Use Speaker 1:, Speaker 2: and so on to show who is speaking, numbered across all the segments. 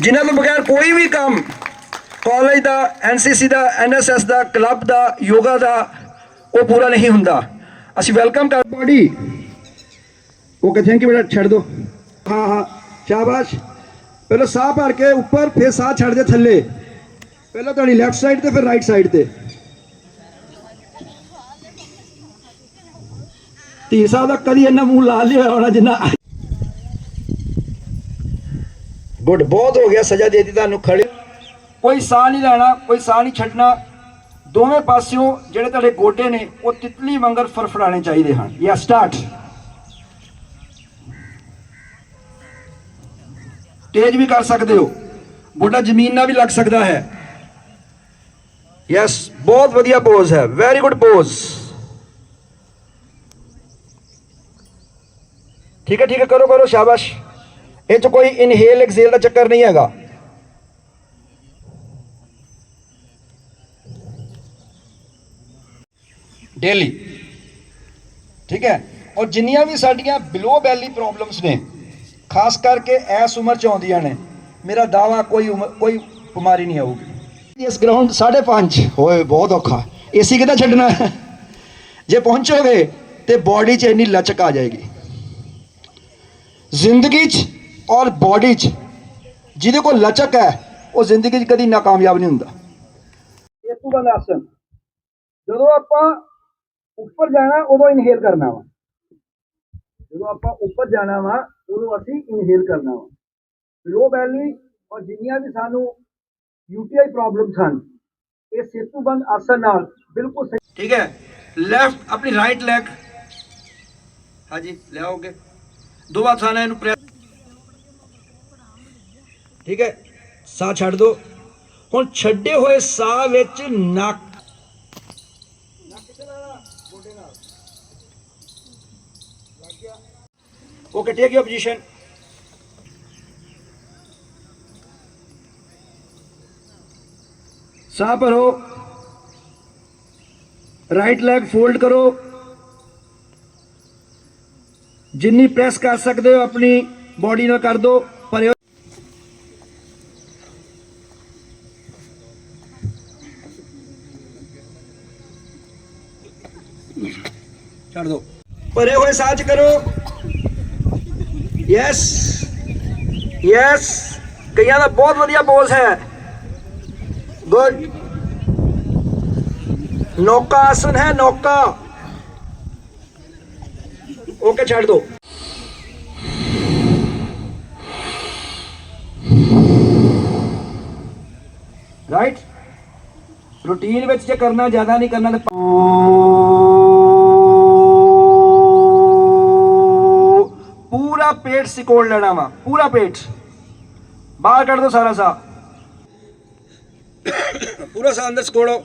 Speaker 1: ਜਿਨ੍ਹਾਂ ਤੋਂ ਬਗੈਰ ਕੋਈ ਵੀ ਕੰਮ ਕਾਲਜ ਦਾ ਐਨਸੀਸੀ ਦਾ ਐਨਐਸਐਸ ਦਾ ਕਲੱਬ ਦਾ ਯੋਗਾ ਦਾ ਉਹ ਪੂਰਾ ਨਹੀਂ ਹੁੰਦਾ। ਅਸੀਂ ਵੈਲਕਮ ਕਰ ਬੋਡੀ ਓਕੇ ਥੈਂਕ ਯੂ ਬੇਟਾ ਛੱਡ ਦੋ। ਹਾਂ ਹਾਂ, ਸ਼ਾਬਾਸ਼। ਪਹਿਲਾਂ ਸਾਹ ਭਰ ਕੇ ਉੱਪਰ, ਫਿਰ ਸਾਹ ਛੱਡ ਦੇ ਥੱਲੇ। ਪਹਿਲਾਂ ਤੁਹਾਡੀ ਲੈਫਟ ਸਾਈਡ ਤੇ, ਫਿਰ ਰਾਈਟ ਸਾਈਡ ਤੇ। ਧੀ ਸਾਹਿਬ ਦਾ ਕਦੀ ਇੰਨਾ ਮੂੰਹ ਲਾਲ ਨਹੀਂ ਹੋਇਆ ਹੋਣਾ ਜਿੰਨਾ ਗੁੱਡ ਬਹੁਤ ਹੋ ਗਿਆ ਸਜ਼ਾ ਦੇ ਦਿੱਤੀ ਤੁਹਾਨੂੰ, ਖੜੇ ਕੋਈ ਸਾਹ ਨਹੀਂ ਲੈਣਾ, ਕੋਈ ਸਾਹ ਨਹੀਂ ਛੱਡਣਾ। ਦੋਵੇਂ ਪਾਸਿਓਂ ਜਿਹੜੇ ਤੁਹਾਡੇ ਗੋਡੇ ਨੇ, ਉਹ ਤਿਤਲੀ ਵਾਂਗਰ ਫਰਫਰਾਣੇ ਚਾਹੀਦੇ ਹਨ। ਯਾ ਸਟਾਰਟ ਤੇਜ਼ ਵੀ ਕਰ ਸਕਦੇ ਹੋ। ਗੋਡਾ ਜ਼ਮੀਨ ਨਾਲ ਵੀ ਲੱਗ ਸਕਦਾ ਹੈ। ਯੈਸ ਬਹੁਤ ਵਧੀਆ ਪੋਜ਼ ਹੈ। ਵੈਰੀ ਗੁੱਡ ਪੋਜ਼ ਠੀਕ ਹੈ ਠੀਕ ਹੈ, ਕਰੋ ਕਰੋ, ਸ਼ਾਬਾਸ਼। ਇਹ ਚ ਕੋਈ ਇਨਹੇਲ ਐਕਸੇਲ ਦਾ ਚੱਕਰ ਨਹੀਂ ਹੈਗਾ। ਡੇਲੀ ਠੀਕ ਹੈ? ਔਰ ਜਿੰਨੀਆਂ ਵੀ ਸਾਡੀਆਂ ਬਿਲੋ ਬੈਲੀ ਪ੍ਰੋਬਲਮਸ ਨੇ ਖਾਸ ਕਰਕੇ ਇਸ ਉਮਰ ਚ ਆਉਂਦੀਆਂ ਨੇ ਮੇਰਾ ਦਾਵਾ ਕੋਈ ਕੋਈ ਬਿਮਾਰੀ ਨਹੀਂ ਆਊਗੀ। ਇਸ ਗਰਾਊਂਡ 5.5 ਹੋਏ ਬਹੁਤ ਔਖਾ। ਏਸੀ ਕਿੱਦਾਂ ਛੱਡਣਾ? ਜੇ ਪਹੁੰਚੋਗੇ ਤੇ ਬਾਡੀ 'ਚ ਇੰਨੀ ਲਚਕ ਆ ਜਾਏਗੀ। ਜ਼ਿੰਦਗੀ 'ਚ ਔਰ ਬਾਡੀ 'ਚ ਜਿਹਦੇ ਕੋਲ ਲਚਕ ਹੈ ਉਹ ਜ਼ਿੰਦਗੀ 'ਚ ਕਦੀ ਨਾਕਾਮਯਾਬ ਨਹੀਂ ਹੁੰਦਾ। ਇਹ ਤੋਂ ਬਾਅਦ ਆਸਨ ਜਦੋਂ ਆਪਾਂ ਉੱਪਰ ਜਾਣਾ ਉਦੋਂ ਇਨਹੇਲ ਕਰਨਾ ਵਾ। ਜਦੋਂ ਆਪਾਂ ਉੱਪਰ ਜਾਣਾ ਵਾ ਉਦੋਂ ਅਸੀਂ ਇਨਹੇਲ ਕਰਨਾ ਵਾ। ਲੋ ਬੈਲੀ ਔਰ ਜਿੰਨੀਆਂ ਵੀ ਸਾਨੂੰ ਯੂਟੀਆਈ ਪ੍ਰੋਬਲਮਸ ਹਨ ਇਹ ਸੇਤੂ ਬੰਦ ਆਸਨ ਨਾਲ ਬਿਲਕੁਲ ਸਹੀ ਠੀਕ ਹੈ? ਲੈਫਟ ਆਪਣੀ ਰਾਈਟ ਲੈਗ ਹਾਂਜੀ ਲਿਆਓਗੇ ਦੋ ਵਾਰ ਸਾਨਾ ਇਹਨੂੰ ਪ੍ਰੈਸ ਠੀਕ ਹੈ? ਸਾਹ ਛੱਡ ਦਿਓ ਹੁਣ ਛੱਡੇ ਹੋਏ ਸਾਹ ਵਿੱਚ ਨੱਕ। ਨੱਕ ਚਲਾਣਾ ਗਿਆ ਪੋਜੀਸ਼ਨ ਸਾਹ ਭਰੋ। ਰਾਈਟ ਲੈਗ ਫੋਲਡ ਕਰੋ। ਜਿੰਨੀ ਪ੍ਰੈਸ ਕਰ ਸਕਦੇ ਹੋ, ਆਪਣੀ ਬਾਡੀ ਨਾਲ ਕਰ ਦਿਓ ਭਰਿਓ ਛੱਡ ਦਿਓ ਭਰੇ ਹੋਏ ਸਾਹ ਚ ਕਰੋ ਯੈਸ ਯੈਸ ਕਈਆਂ ਦਾ ਬਹੁਤ ਵਧੀਆ ਪੋਜ਼ ਹੈ ਗੁੱਡ ਨੌਕਾ ਆਸਨ ਹੈ ਨੌਕਾ ਓਕੇ ਛੱਡ ਦੋ ਰਾਈਟ ਰੂਟੀਨ ਵਿੱਚ ਜੇ ਕਰਨਾ ਜ਼ਿਆਦਾ ਨਹੀਂ ਕਰਨਾ ਤੇ ਪੂਰਾ ਪੇਟ ਸਿਕੋੜ ਲੈਣਾ ਵਾ ਪੂਰਾ ਪੇਟ। ਬਾਹਰ ਕੱਢ ਦੋ ਸਾਰਾ ਸਾਹ। ਪੂਰਾ ਸਾਹ ਅੰਦਰ ਸਿਕੋੜੋ।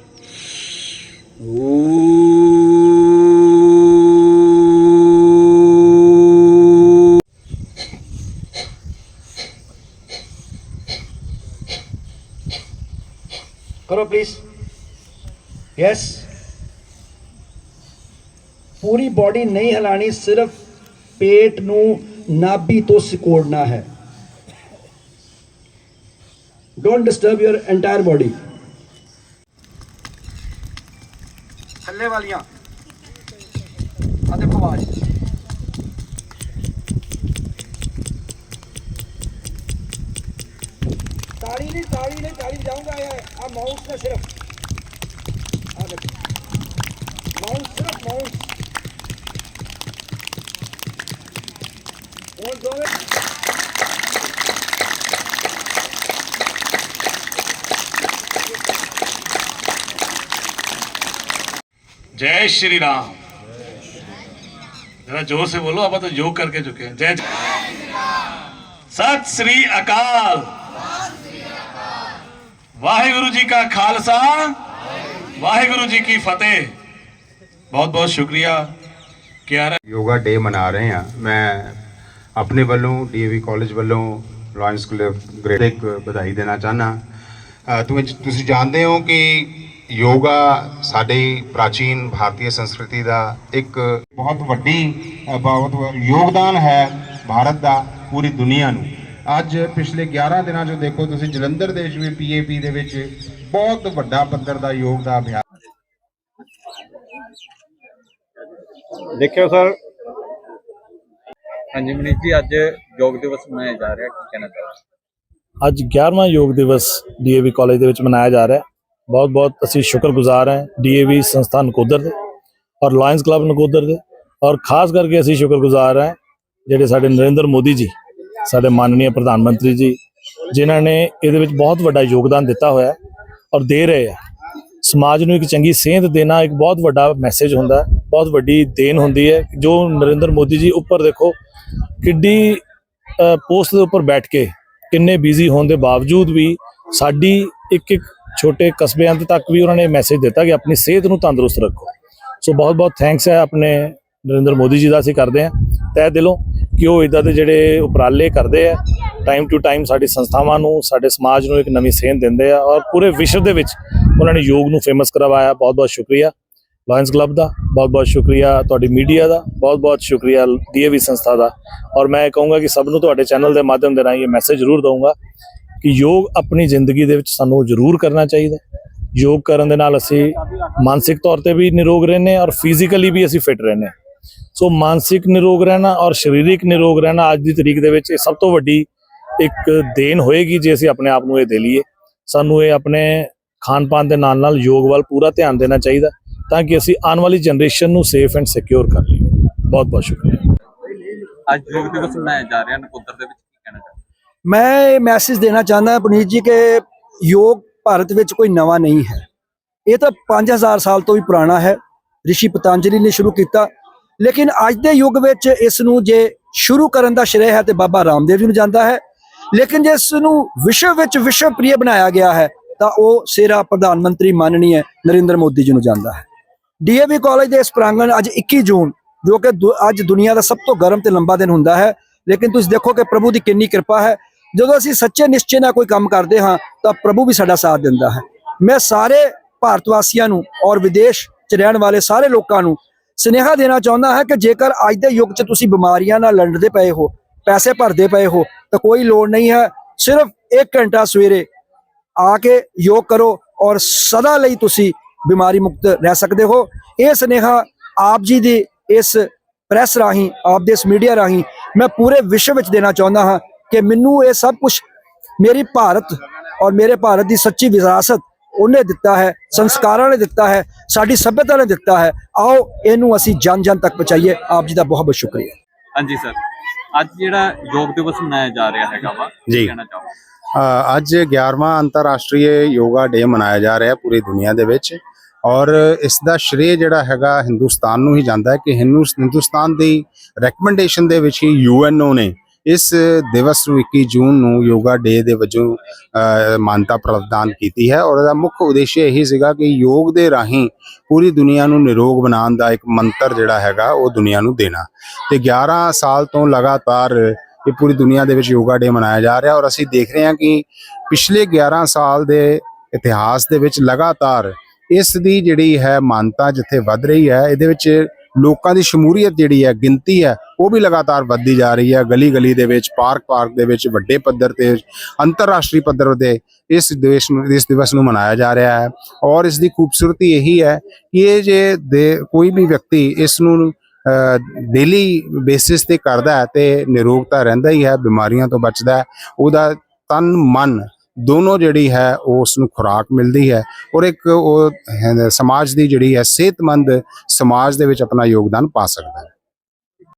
Speaker 1: ਕਰੋ ਪਲੀਜ਼ ਯੈਸ ਪੂਰੀ ਬਾਡੀ ਨਹੀਂ ਹਿਲਾਣੀ ਸਿਰਫ ਪੇਟ ਨੂੰ ਨਾਭੀ ਤੋਂ ਸਿਕੋੜਨਾ ਹੈ don't disturb your entire body ਥੱਲੇ ਵਾਲੀਆਂ ਆ ਦੇਖੋ ਆਵਾਜ਼ ਤਾੜੀ ਨਹੀਂ ਤਾੜੀ ਨਹੀਂ ਤਾੜੀ ਜਾਊਂਗਾ ਆ ਮਾਊਸ ਦਾ ਸਿਰਫ ਆ ਦੇਖੋ ਮਾਊਸ
Speaker 2: जय श्री राम जरा ज़ोर से बोलो अब तो योग करके चुके हैं। जय सत श्री अकाल। वाहिगुरु जी का खालसा। वाहेगुरु जी की फतेह। बहुत बहुत शुक्रिया। क्या
Speaker 3: योगा डे मना रहे हैं। मैं ਆਪਣੇ ਵੱਲੋਂ ਡੀਏਵੀ ਕਾਲਜ ਵੱਲੋਂ ਲਾਇਨਸ ਕਲੱਬ ਗ੍ਰੇਡ ਇੱਕ ਵਧਾਈ ਦੇਣਾ ਚਾਹਨਾ ਤੁਸੀਂ ਜਾਣਦੇ ਹੋ ਕਿ ਯੋਗਾ ਸਾਡੇ ਪ੍ਰਾਚੀਨ ਭਾਰਤੀ ਸੰਸਕ੍ਰਿਤੀ ਦਾ ਇੱਕ ਬਹੁਤ ਵੱਡੀ ਬਹੁਤ ਯੋਗਦਾਨ ਹੈ ਭਾਰਤ ਦਾ, ਪੂਰੀ ਦੁਨੀਆ ਨੂੰ। ਅੱਜ ਪਿਛਲੇ 11 ਦਿਨਾਂ 'ਚੋਂ ਦੇਖੋ ਤੁਸੀਂ, ਜਲੰਧਰ ਦੇ ਵਿੱਚ ਵੀ ਪੀਏਪੀ ਦੇ ਵਿੱਚ ਬਹੁਤ ਵੱਡਾ ਪੱਧਰ ਦਾ ਯੋਗ ਦਾ ਅਭਿਆਸ।
Speaker 4: ਦੇਖਿਓ ਸਰ ਹਾਂਜੀ ਮਨੀਸ਼ ਜੀ, ਅੱਜ ਯੋਗ ਦਿਵਸ ਮਨਾਇਆ ਜਾ ਰਿਹਾ, ਕੀ ਕਹਿਣਾ ਚਾਹੁੰਦੇ
Speaker 5: ਅੱਜ 11ਵਾਂ ਯੋਗ ਦਿਵਸ ਡੀਏਵੀ ਕਾਲਜ ਦੇ ਵਿੱਚ ਮਨਾਇਆ ਜਾ ਰਿਹਾ ਬਹੁਤ ਬਹੁਤ ਅਸੀਂ ਸ਼ੁਕਰਗੁਜ਼ਾਰ ਹਾਂ ਡੀਏਵੀ ਸੰਸਥਾ ਨਕੋਦਰ ਦੇ ਔਰ ਲਾਇਨਸ ਕਲੱਬ ਨਕੋਦਰ ਦੇ ਔਰ ਖਾਸ ਕਰਕੇ ਅਸੀਂ ਸ਼ੁਕਰਗੁਜ਼ਾਰ ਹਾਂ ਜਿਹੜੇ ਸਾਡੇ ਨਰਿੰਦਰ ਮੋਦੀ ਜੀ, ਸਾਡੇ ਮਾਨਨੀय ਪ੍ਰਧਾਨ ਮੰਤਰੀ ਜੀ, ਜਿਨ੍ਹਾਂ ਨੇ ਇਹਦੇ ਵਿੱਚ ਬਹੁਤ ਵੱਡਾ ਯੋਗਦਾਨ ਦਿੱਤਾ ਹੋਇਆ ਔਰ ਦੇ ਰਹੇ ਆ ਸਮਾਜ ਨੂੰ ਇੱਕ ਚੰਗੀ ਸੇਧ ਦੇਣਾ ਇੱਕ ਬਹੁਤ ਵੱਡਾ ਮੈਸੇਜ ਹੁੰਦਾ ਬਹੁਤ ਵੱਡੀ ਦੇਣ ਹੁੰਦੀ ਹੈ। ਜੋ ਨਰਿੰਦਰ ਮੋਦੀ ਜੀ ਉੱਪਰ ਦੇਖੋ ਕਿੱਡੀ ਪੋਸਟ ਦੇ ਉੱਪਰ ਬੈਠ ਕੇ ਕਿੰਨੇ ਬਿਜ਼ੀ ਹੋਣ ਦੇ ਬਾਵਜੂਦ ਵੀ ਸਾਡੀ ਇੱਕ ਇੱਕ ਛੋਟੇ ਕਸਬਿਆਂ ਦੇ ਤੱਕ ਵੀ ਉਹਨਾਂ ਨੇ ਮੈਸੇਜ ਦਿੱਤਾ ਕਿ ਆਪਣੀ ਸਿਹਤ ਨੂੰ ਤੰਦਰੁਸਤ ਰੱਖੋ। ਸੋ ਬਹੁਤ ਬਹੁਤ ਥੈਂਕਸ ਹੈ ਆਪਣੇ ਨਰਿੰਦਰ ਮੋਦੀ ਜੀ ਦਾ, ਅਸੀਂ ਕਰਦੇ ਹਾਂ। ਤਹਿ ਦਿਲੋਂ ਕਿ ਉਹ ਇਦਾਂ ਦੇ ਜਿਹੜੇ ਉਪਰਾਲੇ ਕਰਦੇ ਆ ਟਾਈਮ ਟੂ ਟਾਈਮ ਸਾਡੀ ਸੰਸਥਾਵਾਂ ਨੂੰ, ਸਾਡੇ ਸਮਾਜ ਨੂੰ ਇੱਕ ਨਵੀਂ ਸੇਧ ਦਿੰਦੇ ਆ ਔਰ ਪੂਰੇ ਵਿਸ਼ਵ ਦੇ ਵਿੱਚ ਉਹਨਾਂ ਨੇ ਯੋਗ ਨੂੰ ਫੇਮਸ ਕਰਵਾਇਆ। ਬਹੁਤ ਬਹੁਤ ਸ਼ੁਕਰੀਆ। ਲਾਇਨਸ ਕਲੱਬ ਦਾ। ਬਹੁਤ ਬਹੁਤ ਸ਼ੁਕਰੀਆ ਤੁਹਾਡੀ ਮੀਡੀਆ ਦਾ। ਬਹੁਤ ਬਹੁਤ ਸ਼ੁਕਰੀਆ ਡੀਏਵੀ ਸੰਸਥਾ ਦਾ। ਔਰ ਮੈਂ ਕਹੂੰਗਾ ਕਿ ਸਭ ਨੂੰ ਤੁਹਾਡੇ ਚੈਨਲ ਦੇ ਮਾਧਿਅਮ ਦੇ ਰਾਹੀਂ ਇਹ ਮੈਸੇਜ ਜ਼ਰੂਰ ਦਊਂਗਾ ਕਿ ਯੋਗ ਆਪਣੀ ਜ਼ਿੰਦਗੀ ਦੇ ਵਿੱਚ ਸਾਨੂੰ ਜ਼ਰੂਰ ਕਰਨਾ ਚਾਹੀਦਾ ਯੋਗ ਕਰਨ ਦੇ ਨਾਲ ਅਸੀਂ ਮਾਨਸਿਕ ਤੌਰ ਤੇ ਵੀ ਨਿਰੋਗ ਰਹਿੰਦੇ ਹਾਂ ਔਰ ਫਿਜ਼ੀਕਲੀ ਵੀ ਅਸੀਂ ਫਿਟ ਰਹਿੰਦੇ ਹਾਂ। ਸੋ ਮਾਨਸਿਕ ਨਿਰੋਗ ਰਹਿਣਾ ਔਰ ਸਰੀਰਕ ਨਿਰੋਗ ਰਹਿਣਾ ਅੱਜ ਦੀ ਤਰੀਕ ਦੇ ਵਿੱਚ ਇਹ ਸਭ ਤੋਂ ਵੱਡੀ ਇੱਕ ਦੇਣ ਹੋਏਗੀ ਜੇ ਅਸੀਂ ਆਪਣੇ ਆਪ ਨੂੰ ਇਹ ਦੇ ਲਈਏ। ਸਾਨੂੰ ਇਹ ਆਪਣੇ ਖਾਣ ਪਾਣ ਦੇ ਨਾਲ ਨਾਲ ਯੋਗ ਵੱਲ ਪੂਰਾ ਧਿਆਨ ਦੇਣਾ ਚਾਹੀਦਾ। ਤਾਂ ਕਿ ਅਸੀਂ ਆਉਣ ਵਾਲੀ ਜਨਰੇਸ਼ਨ ਨੂੰ ਸੇਫ ਐਂਡ ਸਿਕਿਉਰ ਕਰ ਲਈਏ। ਬਹੁਤ ਬਹੁਤ ਸ਼ੁਕਰੀਆ।
Speaker 4: ਅੱਜ ਯੋਗ ਦਿਵਸ ਮਨਾਇਆ ਜਾ ਰਿਹਾ ਨਕੋਦਰ ਦੇ ਵਿੱਚ ਕੀ ਕਹਿਣਾ ਚਾਹੁੰਦੇ
Speaker 1: ਮੈਂ ਇਹ ਮੈਸੇਜ ਦੇਣਾ ਚਾਹੁੰਦਾ ਪੁਨੀਤ ਜੀ ਕਿ ਯੋਗ ਭਾਰਤ ਵਿੱਚ ਕੋਈ ਨਵਾਂ ਨਹੀਂ ਹੈ। ਇਹ ਤਾਂ 5000 ਸਾਲ ਤੋਂ ਵੀ ਪੁਰਾਣਾ ਹੈ। ਰਿਸ਼ੀ ਪਤੰਜਲੀ ਨੇ ਸ਼ੁਰੂ ਕੀਤਾ। ਲੇਕਿਨ ਅੱਜ ਦੇ ਯੁੱਗ ਵਿੱਚ ਇਸ ਨੂੰ ਜੇ ਸ਼ੁਰੂ ਕਰਨ ਦਾ ਸ਼੍ਰੇਅ ਹੈ ਤੇ ਬਾਬਾ ਰਾਮਦੇਵ ਜੀ ਨੂੰ ਜਾਂਦਾ ਹੈ। ਲੇਕਿਨ ਜੇ ਇਸ ਨੂੰ ਵਿਸ਼ਵ ਵਿੱਚ ਵਿਸ਼ਵ ਪ੍ਰਿਯ ਬਣਾਇਆ ਗਿਆ ਹੈ ਤਾਂ ਉਹ ਸੇਰਾ ਪ੍ਰਧਾਨ ਮੰਤਰੀ ਮਾਨਨੀय ਨਰਿੰਦਰ ਮੋਦੀ ਜੀ ਨੂੰ ਜਾਂਦਾ ਹੈ। ਡੀਏਵੀ ਕਾਲਜ ਦੇ ਇਸ ਪ੍ਰਾਂਗਣ ਅੱਜ 21 ਜੂਨ, ਜੋ ਕਿ ਦੁ- ਅੱਜ ਦੁਨੀਆ ਦਾ ਸਭ ਤੋਂ ਗਰਮ ਤੇ ਲੰਬਾ ਦਿਨ ਹੁੰਦਾ ਹੈ। ਲੇਕਿਨ ਤੁਸੀਂ ਦੇਖੋ ਕਿ ਪ੍ਰਭੂ ਦੀ ਕਿੰਨੀ ਕਿਰਪਾ ਹੈ। ਜਦੋਂ ਅਸੀਂ ਸੱਚੇ ਨਿਸ਼ਚੇ ਨਾਲ ਕੋਈ ਕੰਮ ਕਰਦੇ ਹਾਂ, ਤਾਂ ਪ੍ਰਭੂ ਵੀ ਸਾਡਾ ਸਾਥ ਦਿੰਦਾ ਹੈ। ਮੈਂ ਸਾਰੇ ਭਾਰਤ ਵਾਸੀਆਂ ਨੂੰ ਔਰ ਵਿਦੇਸ਼ 'ਚ ਰਹਿਣ ਵਾਲੇ ਸਾਰੇ ਲੋਕਾਂ ਨੂੰ ਸੁਨੇਹਾ ਦੇਣਾ ਚਾਹੁੰਦਾ ਹਾਂ ਕਿ ਜੇਕਰ ਅੱਜ ਦੇ ਯੁੱਗ 'ਚ ਤੁਸੀਂ ਬਿਮਾਰੀਆਂ ਨਾਲ ਲੜਦੇ ਪਏ ਹੋ, ਪੈਸੇ ਭਰਦੇ ਪਏ ਹੋ, ਤਾਂ ਕੋਈ ਲੋੜ ਨਹੀਂ ਹੈ। ਸਿਰਫ 1 ਘੰਟਾ ਸਵੇਰੇ ਆ ਕੇ ਯੋਗ ਕਰੋ ਔਰ ਸਦਾ ਲਈ ਤੁਸੀਂ ਬਿਮਾਰੀ ਮੁਕਤ ਰਹਿ ਸਕਦੇ ਹੋ। ਇਹ ਸੁਨੇਹਾ ਆਪ ਜੀ ਦੀ ਇਸ ਪ੍ਰੈਸ ਰਾਹੀਂ ਆਪ ਦੇ ਇਸ ਮੀਡੀਆ ਰਾਹੀਂ ਮੈਂ ਪੂਰੇ ਵਿਸ਼ਵ ਵਿੱਚ ਦੇਣਾ ਚਾਹੁੰਦਾ ਹਾਂ ਕਿ ਮੈਨੂੰ ਇਹ ਸਭ ਕੁਝ ਮੇਰੀ ਭਾਰਤ ਔਰ ਮੇਰੇ ਭਾਰਤ ਦੀ ਸੱਚੀ ਵਿਰਾਸਤ ਉਹਨੇ ਦਿੱਤਾ ਹੈ ਸੰਸਕਾਰਾਂ ਨੇ ਦਿੱਤਾ ਹੈ ਸਾਡੀ ਸਭਿਅਤਾ ਨੇ ਦਿੱਤਾ ਹੈ। ਆਓ ਇਹਨੂੰ ਅਸੀਂ ਜਨ ਜਨ ਤੱਕ ਪਹੁੰਚਾਈਏ। ਆਪ ਜੀ ਦਾ ਬਹੁਤ ਬਹੁਤ ਸ਼ੁਕਰੀਆ।
Speaker 4: ਹਾਂਜੀ ਸਰ ਅੱਜ ਜਿਹੜਾ ਯੋਗ ਦਿਵਸ ਮਨਾਇਆ ਜਾ ਰਿਹਾ ਹੈਗਾ ਵਾ
Speaker 3: ਜੀ।
Speaker 4: ਕਹਿਣਾ ਚਾਹੋਗੇ?
Speaker 3: ਅ, ਅੱਜ 11ਵਾਂ ਅੰਤਰਰਾਸ਼ਟਰੀ ਯੋਗਾ ਡੇ ਮਨਾਇਆ ਜਾ ਰਿਹਾ ਪੂਰੀ ਦੁਨੀਆ ਦੇ ਵਿੱਚ। ਔਰ ਇਸ ਦਾ ਸ਼੍ਰੇ ਜਿਹੜਾ ਹੈਗਾ ਹਿੰਦੁਸਤਾਨ ਨੂੰ ਹੀ ਜਾਂਦਾ ਹੈ ਕਿ ਹਿੰਦੂ ਹਿੰਦੁਸਤਾਨ ਦੀ ਰეკਮੈਂਡੇਸ਼ਨ ਦੇ ਵਿੱਚ ਹੀ ਯੂਐਨਓ ਨੇ ਇਸ ਦਿਵਸ ਨੂੰ 21 ਜੂਨ ਨੂੰ ਯੋਗਾ ਡੇ ਦੇ ਵਜੋਂ ਮਾਨਤਾ ਪ੍ਰਦਾਨ ਕੀਤੀ ਹੈ ਔਰ ਇਹਦਾ ਮੁੱਖ ਉਦੇਸ਼ ਇਹੀ ਸੀਗਾ ਕਿ ਯੋਗ ਦੇ ਰਾਹੀਂ ਪੂਰੀ ਦੁਨੀਆ ਨੂੰ ਨਿਰੋਗ ਬਣਾਉਣ ਦਾ ਇੱਕ ਮੰਤਰ ਜਿਹੜਾ ਹੈਗਾ ਉਹ ਦੁਨੀਆ ਨੂੰ ਦੇਣਾ। ਤੇ 11 ਸਾਲ ਤੋਂ ਲਗਾਤਾਰ ਇਹ ਪੂਰੀ ਦੁਨੀਆ ਦੇ ਵਿੱਚ ਯੋਗਾ ਡੇ ਮਨਾਇਆ ਜਾ ਰਿਹਾ ਔਰ ਅਸੀਂ ਦੇਖ ਰਹੇ ਹਾਂ ਕਿ ਪਿਛਲੇ 11 ਸਾਲ ਦੇ ਇਤਿਹਾਸ ਦੇ ਵਿੱਚ ਲਗਾਤਾਰ ਇਸ ਦੀ ਜਿਹੜੀ ਹੈ ਮਾਨਤਾ ਜਿੱਥੇ ਵੱਧ ਰਹੀ ਹੈ, ਇਹਦੇ ਵਿੱਚ ਲੋਕਾਂ ਦੀ ਸ਼ਮੂਲੀਅਤ ਜਿਹੜੀ ਹੈ, ਗਿਣਤੀ ਹੈ, ਉਹ ਵੀ ਲਗਾਤਾਰ ਵੱਧਦੀ ਜਾ ਰਹੀ ਹੈ। ਗਲੀ ਗਲੀ ਦੇ ਵਿੱਚ ਪਾਰਕ ਪਾਰਕ ਦੇ ਵਿੱਚ, ਵੱਡੇ ਪੱਧਰ ਤੇ, ਅੰਤਰਰਾਸ਼ਟਰੀ ਪੱਧਰ ਤੇ ਇਸ ਦਿਵਸ ਨੂੰ, ਇਸ ਦਿਵਸ ਨੂੰ ਮਨਾਇਆ ਜਾ ਰਿਹਾ ਹੈ। ਔਰ ਇਸ ਦੀ ਖੂਬਸੂਰਤੀ ਇਹੀ ਹੈ ਕਿ ਇਹ ਜੇ ਦੇ, ਕੋਈ ਵੀ ਵਿਅਕਤੀ ਇਸ ਨੂੰ ਡੇਲੀ ਬੇਸਿਸ ਤੇ ਕਰਦਾ ਹੈ ਤੇ ਨਿਰੋਗਤਾ ਰਹਿੰਦਾ ਹੀ ਹੈ, ਬਿਮਾਰੀਆਂ ਤੋਂ ਬਚਦਾ ਹੈ, ਉਹਦਾ ਤਨ ਮਨ ਦੋਨੋਂ ਜਿਹੜੀ ਹੈ, ਉਹ ਉਸ ਨੂੰ ਖੁਰਾਕ ਮਿਲਦੀ ਹੈ ਔਰ ਇੱਕ ਉਹ ਸਮਾਜ ਦੀ ਜਿਹੜੀ ਹੈ ਸਿਹਤਮੰਦ ਸਮਾਜ ਦੇ ਵਿੱਚ ਆਪਣਾ ਯੋਗਦਾਨ ਪਾ ਸਕਦਾ ਹੈ।